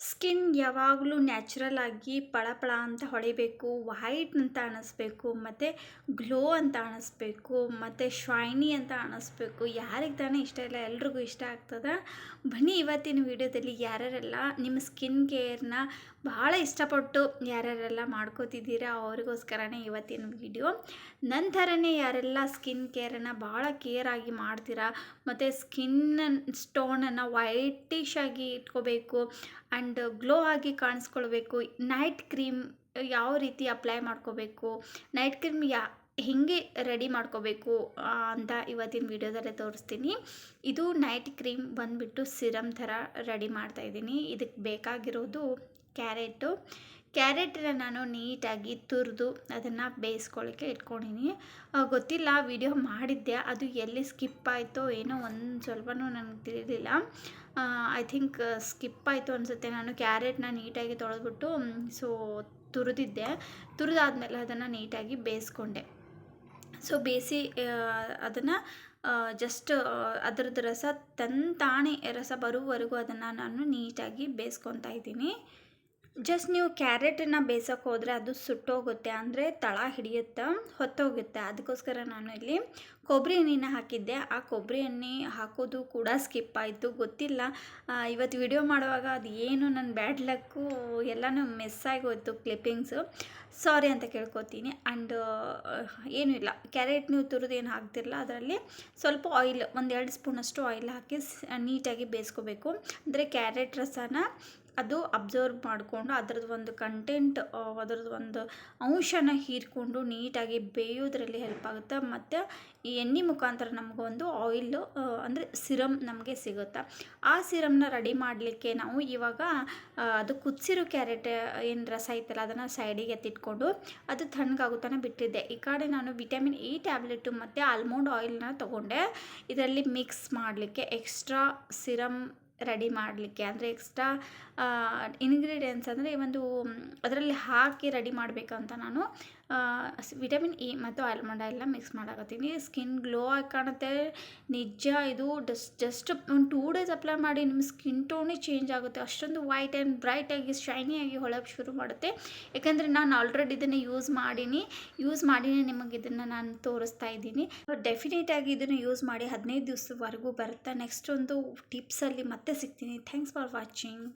Skin ಯಾವಾಗಲೂ natural ಆಗಿ ಪಳಪಳ ಅಂತ ಹೊಳಿಬೇಕು, ವೈಟ್ ಅಂತ ಅನ್ನಿಸ್ಬೇಕು ಮತ್ತು ಗ್ಲೋ ಅಂತ ಅನ್ನಿಸ್ಬೇಕು ಮತ್ತು ಶೈನಿ ಅಂತ ಅನ್ನಿಸ್ಬೇಕು ಯಾರಿಗೆ ತಾನೇ ಇಷ್ಟ ಇಲ್ಲ, ಎಲ್ರಿಗೂ ಇಷ್ಟ ಆಗ್ತದೆ. ಬನ್ನಿ ಇವತ್ತಿನ ವಿಡಿಯೋದಲ್ಲಿ ಯಾರ್ಯಾರೆಲ್ಲ ನಿಮ್ಮ ಸ್ಕಿನ್ ಕೇರ್ನ ಭಾಳ ಇಷ್ಟಪಟ್ಟು ಯಾರ್ಯಾರೆಲ್ಲ ಮಾಡ್ಕೋತಿದ್ದೀರಾ ಅವ್ರಿಗೋಸ್ಕರನೇ ಇವತ್ತಿನ ವಿಡಿಯೋ. ನನ್ನ ಯಾರೆಲ್ಲ ಸ್ಕಿನ್ ಕೇರನ್ನು ಭಾಳ ಕೇರ್ ಆಗಿ ಮಾಡ್ತೀರಾ, ಮತ್ತು ಸ್ಕಿನ್ ಸ್ಟೋನನ್ನು ವೈಟಿಶ್ ಆಗಿ ಇಟ್ಕೋಬೇಕು ಆ್ಯಂಡ್ ಗ್ಲೋ ಆಗಿ ಕಾಣಿಸ್ಕೊಳ್ಬೇಕು. ನೈಟ್ ಕ್ರೀಮ್ ಯಾವ ರೀತಿ ಅಪ್ಲೈ ಮಾಡ್ಕೋಬೇಕು? ನೈಟ್ ಕ್ರೀಮ್ ಯಾ ಹೇಗೆ ರೆಡಿ ಮಾಡ್ಕೋಬೇಕು ಅಂತ ಇವತ್ತಿನ ವಿಡಿಯೋದಲ್ಲೇ ತೋರಿಸ್ತೀನಿ. ಇದು ನೈಟ್ ಕ್ರೀಮ್ ಬಂದುಬಿಟ್ಟು ಸಿರಮ್ ಥರ ರೆಡಿ ಮಾಡ್ತಾಯಿದ್ದೀನಿ ಇದಕ್ಕೆ ಬೇಕಾಗಿರೋದು ಕ್ಯಾರೆಟು. ಕ್ಯಾರೆಟನ್ನ ನಾನು ನೀಟಾಗಿ ತುರಿದು ಅದನ್ನು ಬೇಯಿಸ್ಕೊಳ್ಳಿಕ್ಕೆ ಇಟ್ಕೊಂಡಿನಿ ಗೊತ್ತಿಲ್ಲ ವಿಡಿಯೋ ಮಾಡಿದ್ದೆ. ಅದು ಎಲ್ಲಿ ಸ್ಕಿಪ್ ಆಯಿತೋ ಏನೋ ಒಂದು ಸ್ವಲ್ಪನೂ ನನಗೆ ತಿಳಿದಿಲ್ಲ. ಐ ಥಿಂಕ್ ಸ್ಕಿಪ್ ಆಯಿತು ಅನಿಸುತ್ತೆ. ನಾನು ಕ್ಯಾರೆಟ್ನ ನೀಟಾಗಿ ತೊಳೆದ್ಬಿಟ್ಟು ಸೊ ತುರಿದಿದ್ದೆ. ತುರಿದಾದ್ಮೇಲೆ ಅದನ್ನು ನೀಟಾಗಿ ಬೇಯಿಸ್ಕೊಂಡೆ. ಸೊ ಬೇಯಿಸಿ ಅದನ್ನು ಜಸ್ಟ್ ಅದರದ್ದು ರಸ ತಂತಾಣೆ ರಸ ಬರುವವರೆಗೂ ಅದನ್ನು ನಾನು ನೀಟಾಗಿ ಬೇಯಿಸ್ಕೊತಾ ಇದ್ದೀನಿ. ಜಸ್ಟ್ ನೀವು ಕ್ಯಾರೆಟನ್ನ ಬೇಯಿಸೋಕೆ ಹೋದರೆ ಅದು ಸುಟ್ಟೋಗುತ್ತೆ, ಅಂದರೆ ತಳ ಹಿಡಿಯುತ್ತೆ ಹೊತ್ತೋಗುತ್ತೆ. ಅದಕ್ಕೋಸ್ಕರ ನಾನು ಇಲ್ಲಿ ಕೊಬ್ಬರಿ ಎಣ್ಣೆನ ಹಾಕಿದ್ದೆ. ಆ ಕೊಬ್ಬರಿ ಎಣ್ಣೆ ಹಾಕೋದು ಕೂಡ ಸ್ಕಿಪ್ ಆಯಿತು. ಗೊತ್ತಿಲ್ಲ. ಇವತ್ತು ವಿಡಿಯೋ ಮಾಡುವಾಗ ಅದು ಏನು ನನ್ನ ಬ್ಯಾಡ್ ಲಕ್ಕು ಎಲ್ಲನೂ ಮಿಸ್ ಆಗೋಯ್ತು ಕ್ಲಿಪ್ಪಿಂಗ್ಸು ಸಾರಿ ಅಂತ ಕೇಳ್ಕೊತೀನಿ. ಆ್ಯಂಡ್ ಏನೂ ಇಲ್ಲ. ಕ್ಯಾರೆಟ್ ನೀವು ತುರಿದು ಏನು ಹಾಕ್ತಿರಲ್ಲ, ಅದರಲ್ಲಿ ಸ್ವಲ್ಪ ಆಯಿಲ್ ಒಂದು ಎರಡು ಸ್ಪೂನಷ್ಟು ಆಯಿಲ್ ಹಾಕಿ ನೀಟಾಗಿ ಬೇಯಿಸ್ಕೋಬೇಕು. ಅಂದರೆ ಕ್ಯಾರೆಟ್ ರಸನ ಅದು ಅಬ್ಸರ್ವ್ ಮಾಡಿಕೊಂಡು ಅದ್ರದ್ದು ಒಂದು ಕಂಟೆಂಟ್ ಅದರದ್ದು ಒಂದು ಅಂಶನ ಹೀರಿಕೊಂಡು ನೀಟಾಗಿ ಬೇಯೋದ್ರಲ್ಲಿ ಹೆಲ್ಪ್ ಆಗುತ್ತೆ. ಮತ್ತು ಈ ಎಣ್ಣೆ ಮುಖಾಂತರ ನಮಗೊಂದು ಆಯಿಲ್ ಅಂದರೆ ಸಿರಮ್ ನಮಗೆ ಸಿಗುತ್ತೆ. ಆ ಸಿರಮ್ನ ರೆಡಿ ಮಾಡಲಿಕ್ಕೆ ನಾವು ಇವಾಗ ಅದು ಕುದಿಸಿರೋ ಕ್ಯಾರೆಟ್ ಏನು ರಸ ಐತಲ್ಲ, ಅದನ್ನು ಸೈಡಿಗೆ ಎತ್ತಿಟ್ಕೊಂಡು ಅದು ತಣ್ಣಗಾಗುತ್ತಾನೆ ಬಿಟ್ಟಿದ್ದೆ. ಈ ಕಡೆ ನಾನು ವಿಟಮಿನ್ ಇ ಟ್ಯಾಬ್ಲೆಟು ಮತ್ತು ಆಲ್ಮಂಡ್ ಆಯಿಲ್ನ ತೊಗೊಂಡೆ. ಇದರಲ್ಲಿ ಮಿಕ್ಸ್ ಮಾಡಲಿಕ್ಕೆ ಎಕ್ಸ್ಟ್ರಾ ಸಿರಮ್ ರೆಡಿ ಮಾಡಲಿಕ್ಕೆ. ಅಂದರೆ ಎಕ್ಸ್ಟ್ರಾ ಇನ್ಗ್ರೀಡಿಯೆಂಟ್ಸ್ ಅಂದರೆ ಒಂದು ಅದರಲ್ಲಿ ಹಾಕಿ ರೆಡಿ ಮಾಡಬೇಕಂತ ನಾನು ವಿಟಮಿನ್ ಇ ಮತ್ತು ಆಲ್ಮಂಡ್ ಎಲ್ಲ ಮಿಕ್ಸ್ ಮಾಡಾಕತ್ತೀನಿ. ಸ್ಕಿನ್ ಗ್ಲೋ ಆಗಿ ಕಾಣುತ್ತೆ. ನಿಜ ಇದು ಡಸ್ಟ್ ಜಸ್ಟ್ ಒಂದು ಟೂ ಡೇಸ್ ಅಪ್ಲೈ ಮಾಡಿ ನಿಮ್ಮ ಸ್ಕಿನ್ ಟೋನೇ ಚೇಂಜ್ ಆಗುತ್ತೆ. ಅಷ್ಟೊಂದು ವೈಟ್ ಆ್ಯಂಡ್ ಬ್ರೈಟಾಗಿ ಶೈನಿಯಾಗಿ ಹೊಳಕ್ಕೆ ಶುರು ಮಾಡುತ್ತೆ. ಯಾಕಂದರೆ ನಾನು ಆಲ್ರೆಡಿ ಇದನ್ನು ಯೂಸ್ ಮಾಡೀನಿ. ಯೂಸ್ ಮಾಡಿನೇ ನಿಮಗೆ ಇದನ್ನು ನಾನು ತೋರಿಸ್ತಾ ಇದ್ದೀನಿ. ಡೆಫಿನೆಟಾಗಿ ಇದನ್ನು ಯೂಸ್ ಮಾಡಿ ಹದಿನೈದು ದಿವಸವರೆಗೂ ಬರುತ್ತೆ. ನೆಕ್ಸ್ಟ್ ಒಂದು ಟಿಪ್ಸಲ್ಲಿ ಮತ್ತೆ ಸಿಗ್ತೀನಿ ಥ್ಯಾಂಕ್ಸ್ ಫಾರ್ ವಾಚಿಂಗ್